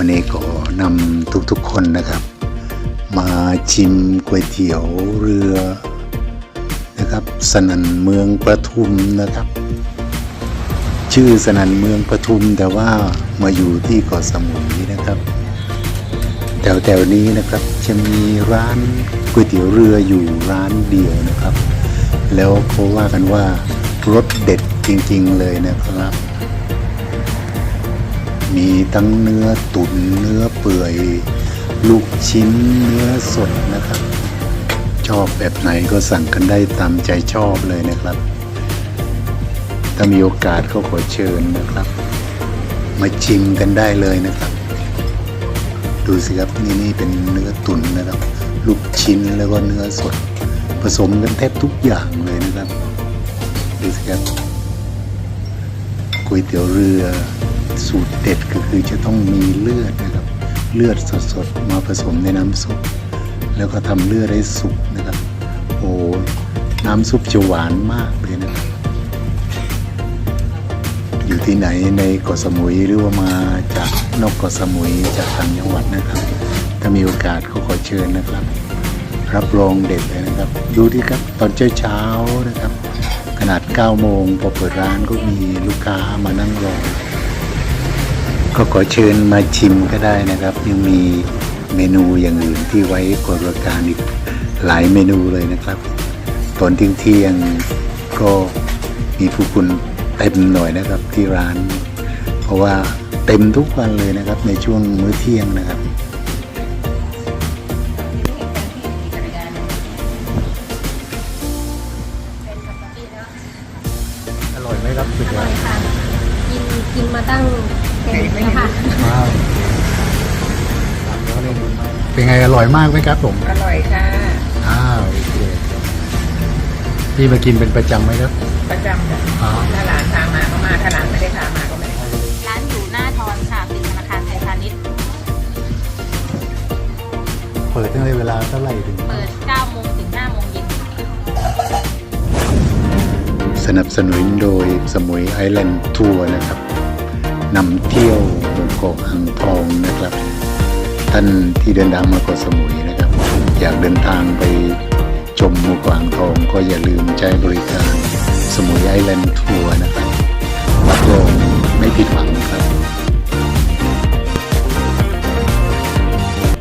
วันนี้ก็นำทุกๆคนนะครับ มาชิมก๋วยเตี๋ยวเรือนะครับ สนันเมืองประทุมนะครับ ชื่อสนันเมืองประทุมแต่ว่ามาอยู่ที่เกาะสมุยนะครับแถวๆนี้นะครับจะมีร้านก๋วยเตี๋ยวเรืออยู่ร้านเดียวนะครับ แล้วเขาว่ากันว่ารสเด็ดจริงๆเลยนะครับ มีทั้งเนื้อตุ๋นเนื้อเปื่อย ลูกชิ้นเนื้อสดนะครับ ชอบแบบไหนก็สั่งกันได้ตามใจชอบเลยนะครับ ถ้ามีโอกาสก็ขอเชิญนะครับ มาชิมกันได้เลยนะครับ ดูสิครับนี่นี่เป็นเนื้อตุ๋นนะครับ ลูกชิ้นแล้วก็เนื้อสด ผสมกันแทบทุกอย่างเลยนะครับดูสิครับก๋วยเตี๋ยวเรือ สูตรเด็ดก็คือจะต้องมีเลือดนะครับ เลือดสดๆ มาผสมในน้ำซุป แล้วก็ทำเลือดให้สุกนะครับ โอ้น้ำซุปจะหวานมากเลยนะครับ อยู่ที่ไหนในเกาะสมุยหรือว่ามาจากนอกเกาะสมุยจากต่างจังหวัดนะครับ ถ้ามีโอกาสก็ขอเชิญนะครับ รับรองเด็ดเลยนะครับ ดูที่ครับตอนเช้าๆนะครับขนาด 9 โมง พอเปิดร้านก็มีลูกค้ามานั่งรอ ก็ขอเชิญมาชิมก็ได้นะครับ ยังมีเมนูอย่างอื่นที่ไว้บริการอีกหลายเมนูเลยนะครับ ตอนเที่ยงเที่ยงๆก็มีผู้คุณเต็มหน่อยนะครับที่ร้าน เพราะว่าเต็มทุกวันเลยนะครับในช่วงมื้อเที่ยงนะครับอร่อยไหมครับสุดอร่อยค่ะกินกินมาตั้งเป็ นแล้วค่ะว้าวเป็นไงอร่อยมากไหมครับผมอร่อยค่ะอ้าวโอเคพี่มากินเป็นประจำไหมครับ ประจำจ้ะอ๋อถ้าหลานพามาก็มาถ้าหลานไม่ได้พามาก็ไม่ได้ร้านอยู่หน้าทอนค่ะติดธนาคารไทยพาณิชย์เปิดตั้งแต่เวลาเท่าไหร่ถึง เปิด9โมงถึง5โมงเย็นสนับสนุนโดยสมุยไอแลนด์ทัวร์นะครับ นำเที่ยวหมู่เกาะอ่างทองนะครับ ท่านที่เดินทางมาเกาะสมุยนะครับอยากเดินทางไปชมหมู่เกาะอ่างทอง ก็อย่าลืมใช้บริการสมุยไอแลนด์ทัวร์นะครับรับรองไม่ผิดหวัง